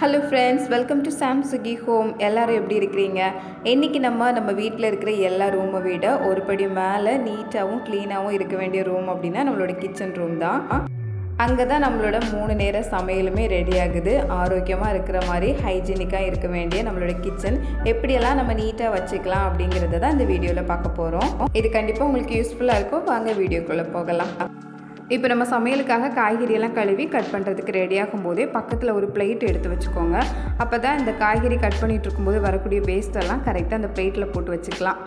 Hello friends welcome to Sam Suki home எல்லாரும் எப்படி இருக்கிறீங்க? இன்றைக்கி நம்ம நம்ம வீட்டில் இருக்கிற எல்லா ரூமை விட ஒரு படி மேலே நீட்டாகவும் க்ளீனாகவும் இருக்க வேண்டிய ரூம் அப்படின்னா நம்மளோட கிச்சன் ரூம் தான். அங்கே தான் நம்மளோட மூணு நேர சமையலுமே ரெடி ஆகுது. ஆரோக்கியமாக இருக்கிற மாதிரி ஹைஜீனிக்காக இருக்க வேண்டிய நம்மளோட கிச்சன் எப்படியெல்லாம் நம்ம நீட்டாக வச்சுக்கலாம் அப்படிங்கிறத தான் இந்த வீடியோவில் பார்க்க போகிறோம் இது கண்டிப்பாக உங்களுக்கு யூஸ்ஃபுல்லாக இருக்கும். வாங்க வீடியோக்குள்ளே போகலாம். இப்போ நம்ம சமையலுக்காக காய்கறியெல்லாம் கழுவி கட் பண்ணுறதுக்கு ரெடியாகும் போதே பக்கத்தில் ஒரு பிளேட் எடுத்து வச்சுக்கோங்க. அப்போ தான் இந்த காய்கறி கட் பண்ணிட்டு இருக்கும்போது வரக்கூடிய வேஸ்ட்டெல்லாம் கரெக்டாக அந்த பிளேட்டில் போட்டு வச்சுக்கலாம்.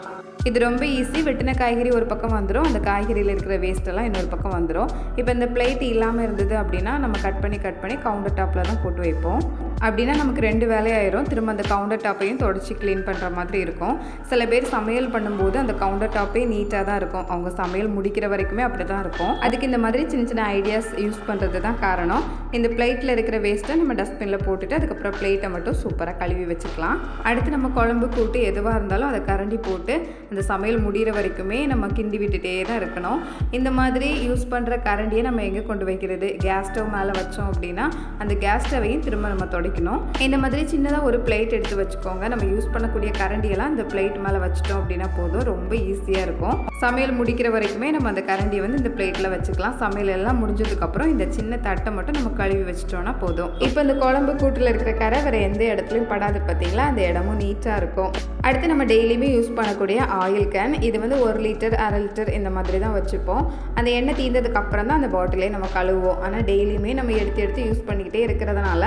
இது ரொம்ப ஈஸி வெட்டின காய்கறி ஒரு பக்கம் வந்துடும் அந்த காய்கறியில் இருக்கிற வேஸ்ட்டெல்லாம் இன்னொரு பக்கம் வந்துடும் இப்போ இந்த பிளேட் இல்லாமல் இருந்தது அப்படின்னா நம்ம கட் பண்ணி கட் பண்ணி கவுண்டர் டாப்பில் தான் போட்டு வைப்போம். அப்படின்னா நமக்கு ரெண்டு வேலையாயிரும். திரும்ப அந்த கவுண்டர் டாப்பையும் தொடச்சி க்ளீன் பண்ணுற மாதிரி இருக்கும். சில பேர் சமையல் பண்ணும்போது அந்த கவுண்டர் டாப்பே நீட்டாக தான் இருக்கும். அவங்க சமையல் முடிக்கிற வரைக்குமே அப்படி தான் இருக்கும். அதுக்கு இந்த மாதிரி சின்ன சின்ன ஐடியாஸ் யூஸ் பண்ணுறது தான் காரணம். இந்த பிளேட்டில் இருக்கிற வேஸ்ட்டை நம்ம டஸ்ட்பினில் போட்டுட்டு அதுக்கப்புறம் பிளேட்டை மட்டும் சூப்பராக கழுவி வச்சுக்கலாம். அடுத்து நம்ம குழம்பு கூட்டு எதுவாக இருந்தாலும் அதை கரண்டி போட்டு அந்த சமையல் முடிகிற வரைக்குமே நம்ம கிண்டி விட்டுட்டே தான் இருக்கணும். இந்த மாதிரி யூஸ் பண்ணுற கரண்டியை நம்ம எங்கே கொண்டு வைக்கிறது? கேஸ் ஸ்டவ் மேலே வச்சோம் அப்படின்னா அந்த கேஸ் ஸ்டவையும் திரும்ப நம்ம துடைக்கணும் இந்த மாதிரி சின்னதாக ஒரு பிளேட் எடுத்து வச்சுக்கோங்க. நம்ம யூஸ் பண்ணக்கூடிய கரண்டியெல்லாம் இந்த பிளேட் மேலே வச்சிட்டோம் அப்படின்னா போதும். ரொம்ப ஈஸியாக இருக்கும். சமையல் முடிக்கிற வரைக்குமே நம்ம அந்த கரண்டியை வந்து இந்த பிளேட்டில் வச்சுக்கலாம். சமையல் எல்லாம் முடிஞ்சதுக்கப்புறம் இந்த சின்ன தட்டை மட்டும் நம்ம கழுவி வச்சிட்டோம்னா போதும். இப்போ இந்த குழம்பு கூட்டில் இருக்கிற கரை வேறு எந்த இடத்துலையும் படாது பார்த்தீங்களா அந்த இடமும் நீட்டாக இருக்கும். அடுத்து நம்ம டெய்லியுமே யூஸ் பண்ணக்கூடிய ஆயில் கேன் இது வந்து ஒரு லிட்டர் அரை லிட்டர் இந்த மாதிரி தான் வச்சுப்போம். அந்த எண்ணெய் தீர்ந்ததுக்கு அப்புறம் தான் அந்த பாட்டிலே நம்ம கழுவுவோம். ஆனால் டெய்லியுமே நம்ம எடுத்து எடுத்து யூஸ் பண்ணிக்கிட்டே இருக்கிறதுனால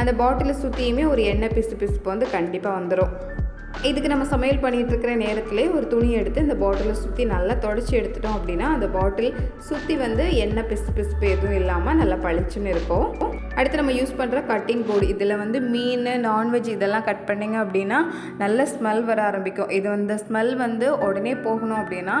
அந்த பாட்டிலை சுற்றியுமே ஒரு எண்ணெய் பிசு பிசுப்பு வந்து கண்டிப்பாக வந்துடும் இதுக்கு நம்ம சமையல் பண்ணிகிட்டு இருக்கிற ஒரு துணி எடுத்து இந்த பாட்டிலை சுற்றி நல்லா தொடச்சி எடுத்துட்டோம் அப்படின்னா அந்த பாட்டில் சுற்றி வந்து எண்ணெய் பிசு பிசுப்பு எதுவும் இல்லாமல் நல்லா பளிச்சுன்னு இருக்கும். அடுத்து நம்ம யூஸ் பண்ணுற கட்டிங் போர்டு இதில் வந்து மீன் நான்வெஜ் இதெல்லாம் கட் பண்ணிங்க அப்படின்னா நல்ல ஸ்மெல் வர ஆரம்பிக்கும். இது வந்து ஸ்மெல் வந்து உடனே போகணும் அப்படின்னா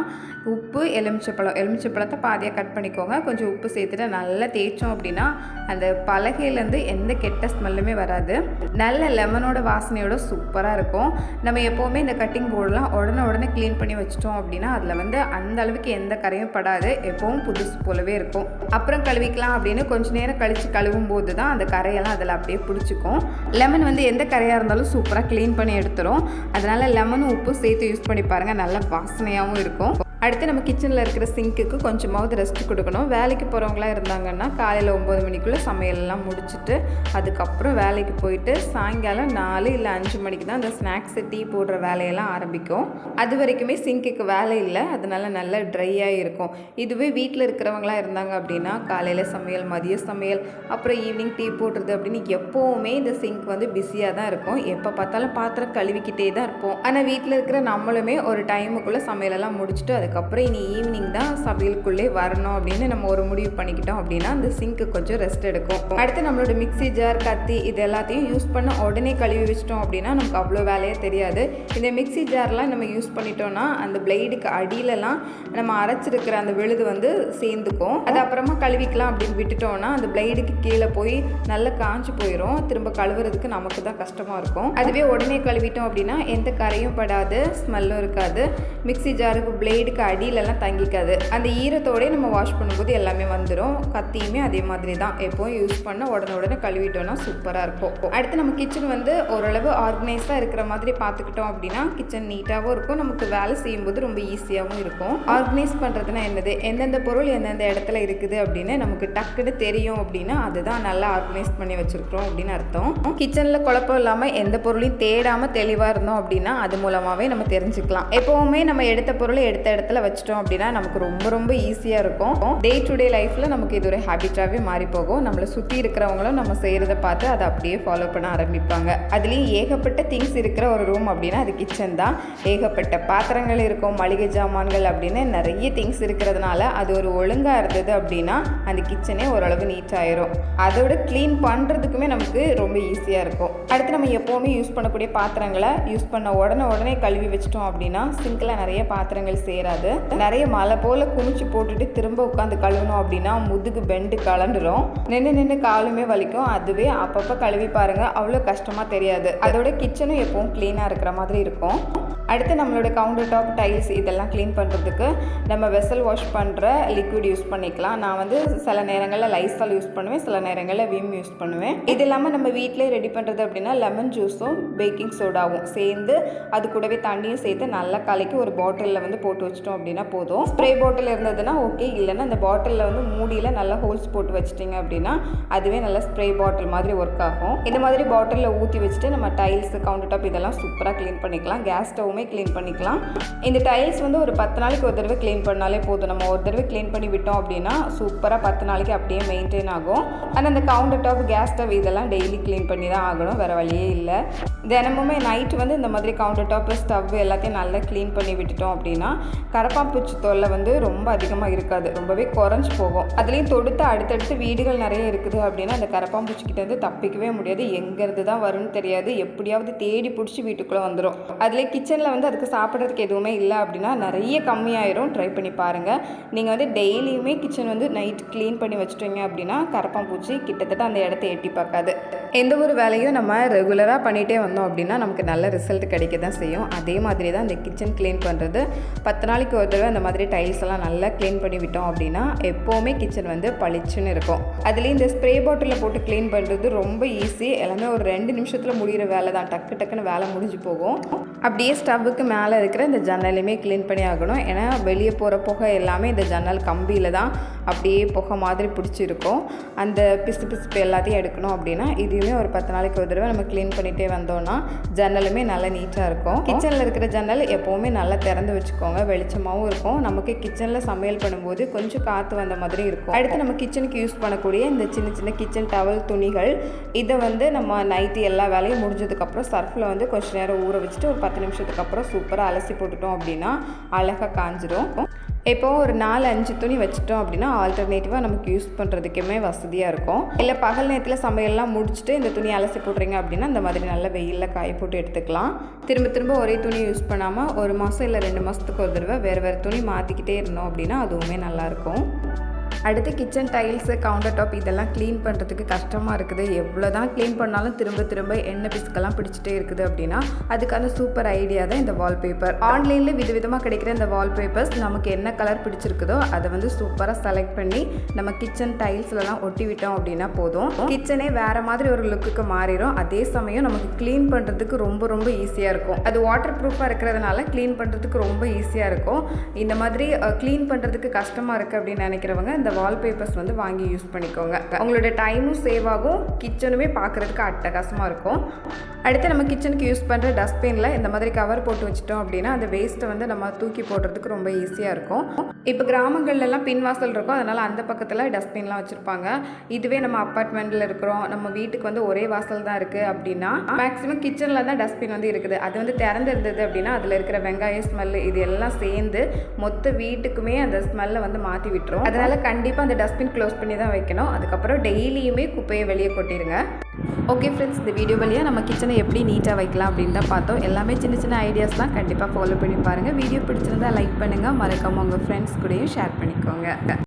உப்பு எலுமிச்சப்பழம். எலுமிச்சப்பழத்தை பாதியாக கட் பண்ணிக்கோங்க. கொஞ்சம் உப்பு சேர்த்துட்டு நல்லா தேய்ச்சோம் அப்படின்னா அந்த பலகையிலேருந்து எந்த கெட்ட ஸ்மெல்லுமே வராது. நல்ல லெமனோட வாசனையோட சூப்பராக இருக்கும். நம்ம எப்போவுமே இந்த கட்டிங் போர்டெலாம் உடனே உடனே க்ளீன் பண்ணி வச்சிட்டோம் அப்படின்னா அதில் வந்து அந்த அளவுக்கு எந்த கரையும் படாது. எப்பவும் புதுசு போலவே இருக்கும். அப்புறம் கழுவிக்கலாம் அப்படின்னு கொஞ்ச நேரம் கழித்து கழுவும் போது தான் அந்த கரையெல்லாம் அதில் அப்படியே பிடிச்சிக்கும். லெமன் வந்து எந்த கரையாக இருந்தாலும் சூப்பராக க்ளீன் பண்ணி எடுத்துரும். அதனால் லெமனும் உப்பும் சேர்த்து யூஸ் பண்ணி பாருங்கள் நல்ல வாசனையாகவும் இருக்கும். அடுத்து நம்ம கிச்சனில் இருக்கிற சிங்க்குக்கு கொஞ்சமாவது ரெஸ்ட் கொடுக்கணும். வேலைக்கு போகிறவங்களாம் இருந்தாங்கன்னா காலையில் ஒம்பது மணிக்குள்ளே சமையலெல்லாம் முடிச்சுட்டு அதுக்கப்புறம் வேலைக்கு போயிட்டு சாயங்காலம் நாலு இல்லை அஞ்சு மணிக்கு தான் அந்த ஸ்நாக்ஸு டீ போடுற வேலையெல்லாம் ஆரம்பிக்கும். அது வரைக்குமே சிங்க்குக்கு வேலை இல்லை. அதனால நல்லா ட்ரையாக இருக்கும். இதுவே வீட்டில் இருக்கிறவங்களாம் இருந்தாங்க அப்படின்னா காலையில் சமையல் மதிய சமையல் அப்புறம் ஈவினிங் டீ போடுறது அப்படின்னு எப்போவுமே இந்த சிங்க் வந்து பிஸியாக தான் இருக்கும். எப்போ பார்த்தாலும் பாத்திரம் கழுவிக்கிட்டே தான் இருப்போம். ஆனால் வீட்டில் இருக்கிற நம்மளுமே ஒரு டைமுக்குள்ளே சமையலெல்லாம் முடிச்சுட்டு அதுக்கப்புறம் இனி ஈவினிங் தான் சமையலுக்குள்ளே வரணும் அப்படின்னு நம்ம ஒரு முடிவு பண்ணிக்கிட்டோம் அப்படின்னா அந்த சிங்க்கு கொஞ்சம் ரெஸ்ட் எடுக்கும். அடுத்து நம்மளோட மிக்ஸி ஜார் கத்தி இது எல்லாத்தையும் யூஸ் பண்ண உடனே கழுவி வச்சிட்டோம் அப்படின்னா நமக்கு அவ்வளோ வேலையே தெரியாது. இந்த மிக்ஸி ஜார்லாம் நம்ம யூஸ் பண்ணிட்டோம்னா அந்த பிளேடுக்கு அடியிலலாம் நம்ம அரைச்சிருக்கிற அந்த விழுது வந்து சேர்ந்துக்கும். அது அப்புறமா கழுவிக்கலாம் அப்படின்னு விட்டுட்டோம்னா அந்த பிளேடுக்கு கீழே போய் நல்லா காஞ்சு போயிடும் திரும்ப கழுவுறதுக்கு நமக்கு தான் கஷ்டமாக இருக்கும். அதுவே உடனே கழுவிட்டோம் அப்படின்னா எந்த கரையும் படாது ஸ்மெல்லும் இருக்காது. மிக்ஸி ஜாருக்கு பிளேடுக்கு அடியிலலாம் தங்கிக்காது. அந்த ஈரத்தோடய நம்ம வாஷ் பண்ணும்போது எல்லாமே வந்துடும் கத்தியுமே அதே மாதிரி தான். எப்போவும் யூஸ் பண்ண உடனே உடனே கழுவிட்டோம்னா சூப்பராக இருக்கும். அடுத்து நம்ம கிச்சன் வந்து ஓரளவு ஆர்கனைஸாக இருக்கிற மாதிரி பார்த்துக்கிட்டோம் அப்படின்னா கிச்சன் நீட்டாகவும் இருக்கும். நமக்கு வேலை செய்யும்போது ரொம்ப ஈஸியாகவும் இருக்கும். ஆர்கனைஸ் பண்ணுறதுனா என்னது? எந்தெந்த பொருள் எந்தெந்த இடத்துல இருக்குது அப்படின்னு நமக்கு டக்குன்னு தெரியும் அப்படின்னா அதுதான் நல்லா ஆர்கனைஸ் பண்ணி வச்சுருக்கிறோம் அப்படின்னு அர்த்தம். கிச்சனில் குழப்பம் இல்லாமல் எந்த பொருளையும் தேடாமல் தெளிவாக இருந்தோம் அப்படின்னா அது மூலமாகவே நம்ம தெரிஞ்சுக்கலாம். எப்போவுமே நம்ம எடுத்த பொருளை எடுத்த இடத்துல வச்சிட்டோம் அப்படின்னா நமக்கு ரொம்ப ரொம்ப ஈஸியாக இருக்கும். டே டு டே லைஃப்பில் நமக்கு இது ஒரு ஹேபிட்டாகவே மாறி போகும். நம்மளை சுற்றி இருக்கிறவங்களும் நம்ம செய்கிறத பார்த்து அதை அப்படியே ஃபாலோ பண்ண ஆரம்பிப்பாங்க. அதுலேயும் ஏகப்பட்ட திங்ஸ் இருக்கிற ஒரு ரூம் அப்படின்னா அது கிச்சன் தான். ஏகப்பட்ட பாத்திரங்கள் இருக்கும் மளிகை ஜாமான்கள் அப்படின்னு நிறைய திங்ஸ் இருக்கிறதுனால அது ஒரு ஒழுங்காக இருந்தது அப்படின்னா அந்த கிச்சனே ஓரளவு நீட் ஆயிரும். அதோட க்ளீன் பண்ணுறதுக்குமே நமக்கு ரொம்ப ஈஸியாக இருக்கும். அடுத்து நம்ம எப்போவுமே யூஸ் பண்ணக்கூடிய பாத்திரங்களை யூஸ் பண்ண உடனே உடனே கழுவி வச்சிட்டோம் அப்படின்னா சிங்கில் நிறைய பாத்திரங்கள் சேர முடியாது நிறைய மலை போல் குமிச்சு போட்டுட்டு திரும்ப உட்காந்து கழுவணும் அப்படின்னா முதுகு பெண்டு கலண்டுரும். நின்று நின்று காலுமே வலிக்கும். அதுவே அப்பப்போ கழுவி பாருங்கள் அவ்வளோ கஷ்டமாக தெரியாது. அதோட கிச்சனும் எப்பவும் க்ளீனாக இருக்கிற மாதிரி இருக்கும். அடுத்து நம்மளோட கவுண்டர் டாப் டைல்ஸ் இதெல்லாம் க்ளீன் பண்ணுறதுக்கு நம்ம வெசல் வாஷ் பண்ணுற லிக்விட் யூஸ் பண்ணிக்கலாம். நான் வந்து சில நேரங்களில் லைசால் யூஸ் பண்ணுவேன். சில நேரங்களில் விம் யூஸ் பண்ணுவேன். இது இல்லாமல் நம்ம வீட்டிலே ரெடி பண்ணுறது அப்படின்னா லெமன் ஜூஸும் பேக்கிங் சோடாவும் சேர்ந்து அது கூடவே தண்ணியும் சேர்த்து நல்லா கலக்கி ஒரு பாட்டிலில் வந்து போட்டு வச்சிட்டோம் அப்படின்னா போதும். ஸ்ப்ரே பாட்டில் இருந்ததுன்னா ஓகே இல்லைன்னா அந்த பாட்டிலில் வந்து மூடியில் நல்லா ஹோல்ஸ் போட்டு வச்சிட்டிங்க அப்படின்னா அதுவே நல்லா ஸ்ப்ரே பாட்டில் மாதிரி ஒர்க் ஆகும். இந்த மாதிரி பாட்டிலில் ஊற்றி வச்சுட்டு நம்ம டைல்ஸ் கவுண்டர் டாப் இதெல்லாம் சூப்பராக க்ளீன் பண்ணிக்கலாம். கேஸ் ஸ்டவ்வுமே க்ளீன் பண்ணிக்கலாம். இந்த டைல்ஸ் வந்து ஒரு பத்து நாளைக்கு ஒரு தடவை க்ளீன் பண்ணாலே போதும். நம்ம ஒரு தடவை க்ளீன் பண்ணி விட்டோம் அப்படின்னா சூப்பராக பத்து நாளைக்கு அப்படியே மெயின்டைன் ஆகும். ஆனால் அந்த கவுண்டர் டாப் கேஸ் ஸ்டவ் இதெல்லாம் டெய்லி க்ளீன் பண்ணி தான் ஆகணும். வேறு வழியே இல்லை. தினமுமே நைட்டு வந்து இந்த மாதிரி கவுண்டர் டாப் ஸ்டவ் எல்லாத்தையும் நல்லா க்ளீன் பண்ணி விட்டுட்டோம் அப்படின்னா கரப்பாம்பூச்சி தொல்லை வந்து ரொம்ப அதிகமாக இருக்காது. ரொம்பவே குறைஞ்சி போகும். அதுலேயும் தொடுத்து அடுத்தடுத்து வீடுகள் நிறைய இருக்குது அப்படின்னா அந்த கரப்பாம்பூச்சிக்கிட்டேருந்து தப்பிக்கவே முடியாது. எங்கேருந்து தான் வரும்னு தெரியாது. எப்படியாவது தேடி பிடிச்சி வீட்டுக்குள்ளே வந்துடும் அதிலே கிச்சனில் வந்து அதுக்கு சாப்பிட்றதுக்கு எதுவுமே இல்லை அப்படின்னா நிறைய கம்மியாயிரும். ட்ரை பண்ணி பாருங்கள் நீங்கள் வந்து டெய்லியுமே கிச்சன் வந்து நைட் க்ளீன் பண்ணி வச்சுட்டீங்க அப்படின்னா கரப்பாம்பூச்சி கிட்டத்தட்ட அந்த இடத்த எட்டி பார்க்காது. எந்த ஒரு வேலையும் நம்ம ரெகுலராக பண்ணிகிட்டே வந்தோம் அப்படின்னா நமக்கு நல்ல ரிசல்ட் கிடைக்க தான் செய்யும். அதே மாதிரி தான் இந்த கிச்சன் க்ளீன் பண்ணுறது பத்து நாள் நாளைக்கு ஒரு தடவை அந்த மாதிரி டைல்ஸ் எல்லாம் நல்லா க்ளீன் பண்ணி விட்டோம் அப்படின்னா எப்போவுமே கிச்சன் வந்து பளிச்சுன்னு இருக்கும். அதுலேயும் இந்த ஸ்ப்ரே பாட்டிலில் போட்டு க்ளீன் பண்ணுறது ரொம்ப ஈஸி எல்லாமே ஒரு ரெண்டு நிமிஷத்தில் முடிகிற வேலை தான் டக்கு டக்குன்னு வேலை முடிஞ்சு போகும். அப்படியே ஸ்டவ்வுக்கு மேலே இருக்கிற இந்த ஜன்னலையுமே க்ளீன் பண்ணி ஆகணும். ஏன்னா வெளியே போகிற புகை எல்லாமே இந்த ஜன்னல் கம்பியில் தான் அப்படியே புகை மாதிரி பிடிச்சிருக்கும். அந்த பிசு பிசுப்பு எல்லாத்தையும் எடுக்கணும் அப்படின்னா இதுவுமே ஒரு பத்து நாளைக்கு ஒரு தடவை நம்ம க்ளீன் பண்ணிகிட்டே வந்தோம்னா ஜன்னலுமே நல்லா நீட்டாக இருக்கும். கிச்சனில் இருக்கிற ஜன்னல் எப்போவுமே நல்லா திறந்து வச்சுக்கோங்க. வெளிச்சமாகவும் இருக்கும். நமக்கு கிச்சனில் சமையல் பண்ணும்போது கொஞ்சம் காற்று வந்த மாதிரி இருக்கும். அடுத்து நம்ம கிச்சனுக்கு யூஸ் பண்ணக்கூடிய இந்த சின்ன சின்ன கிச்சன் டவல் துணிகள் இதை வந்து நம்ம நைட்டு எல்லா வேலையும் முடிஞ்சதுக்கப்புறம் சர்ஃபில் வந்து கொஞ்சம் நேரம் ஊற வச்சுட்டு ஒரு பத்து நிமிஷத்துக்கு அப்புறம் சூப்பராக அலசி போட்டுட்டோம் அப்படின்னா அழகாக காஞ்சிரும். இப்போ ஒரு நாலு அஞ்சு துணி வச்சுட்டோம் அப்படின்னா ஆல்டர்னேட்டிவாக நமக்கு யூஸ் பண்ணுறதுக்குமே வசதியாக இருக்கும். இல்லை பகல் நேரத்தில் சமையல்லாம் முடிச்சுட்டு இந்த துணி அலசி போடுறீங்க அப்படின்னா இந்த மாதிரி நல்ல வெயிலில் காய போட்டு எடுத்துக்கலாம். திரும்ப திரும்ப ஒரே துணி யூஸ் பண்ணாமல் ஒரு மாதம் இல்லை ரெண்டு மாதத்துக்கு ஒரு தடவை வேறு வேறு துணி மாற்றிக்கிட்டே இருந்தோம் அப்படின்னா அதுவுமே நல்லாயிருக்கும் அடுத்து கிச்சன் டைல்ஸு கவுண்டர் டாப் இதெல்லாம் க்ளீன் பண்ணுறதுக்கு கஷ்டமாக இருக்குது. எவ்வளோ தான் க்ளீன் பண்ணாலும் திரும்ப திரும்ப எண்ணெய் பிசுக்கெல்லாம் பிடிச்சிட்டே இருக்குது அப்படின்னா அதுக்கான சூப்பர் ஐடியா தான் இந்த வால்பேப்பர் ஆன்லைனில் விதவிதமாக கிடைக்கிற இந்த வால்பேப்பர்ஸ் நமக்கு என்ன கலர் பிடிச்சிருக்குதோ அதை வந்து சூப்பராக செலக்ட் பண்ணி நம்ம கிச்சன் டைல்ஸ்லலாம் ஒட்டி விட்டோம் அப்படின்னா போதும். கிச்சனே வேறு மாதிரி ஒரு லுக்குக்கு மாறிடும் அதே சமயம் நமக்கு க்ளீன் பண்ணுறதுக்கு ரொம்ப ரொம்ப ஈஸியாக இருக்கும். அது வாட்டர் ப்ரூஃபாக இருக்கிறதுனால க்ளீன் பண்ணுறதுக்கு ரொம்ப ஈஸியாக இருக்கும். இந்த மாதிரி க்ளீன் பண்ணுறதுக்கு கஷ்டமாக இருக்குது அப்படின்னு நினைக்கிறவங்க இந்த வால்பேப்பர்ஸ் வந்து வாங்கி யூஸ் பண்ணிக்கோங்க. உங்களோட டைமும் சேவ் ஆகும். கிச்சனுமே பார்க்குறதுக்கு அட்டகாசமாக இருக்கும். அடுத்து நம்ம கிச்சனுக்கு யூஸ் பண்ணுற டஸ்ட்பினில் இந்த மாதிரி கவர் போட்டு வச்சிட்டோம் அப்படின்னா அந்த வேஸ்ட்டை வந்து நம்ம தூக்கி போடுறதுக்கு ரொம்ப ஈஸியாக இருக்கும். இப்போ கிராமங்கள்லாம் பின்வாசல் இருக்கும். அதனால் அந்த பக்கத்தில் டஸ்ட்பின்லாம் வச்சுருப்பாங்க. இதுவே நம்ம அப்பார்ட்மெண்ட்டில் இருக்கிறோம். நம்ம வீட்டுக்கு வந்து ஒரே வாசல் தான் இருக்குது அப்படின்னா மேக்ஸிமம் கிச்சனில் தான் டஸ்ட்பின் வந்து இருக்குது. அது வந்து திறந்து இருந்தது அப்படின்னா அதில் இருக்கிற வெங்காய ஸ்மெல்லு இது எல்லாம் சேர்ந்து மொத்த வீட்டுக்குமே அந்த ஸ்மெல்லை வந்து மாற்றி விட்டுரும். அதனால் கண்டிப்பாக அந்த டஸ்ட்பின் க்ளோஸ் பண்ணி தான் வைக்கணும். அதுக்கப்புறம் டெய்லியுமே குப்பையை வெளியே கொட்டிடுங்க ஓகே ஃப்ரெண்ட்ஸ் இந்த வீடியோ வழியாக நம்ம கிச்சனை எப்படி நீட்டாக வைக்கலாம் அப்படின்னு தான் பார்த்தோம். எல்லாமே சின்ன சின்ன ஐடியாஸ் தான். கண்டிப்பாக ஃபாலோ பண்ணி பாருங்கள் வீடியோ பிடிச்சிருந்தா லைக் பண்ணுங்கள் மறக்காமல் உங்கள் ஃப்ரெண்ட்ஸ் கூடயும் ஷேர் பண்ணிக்கோங்க.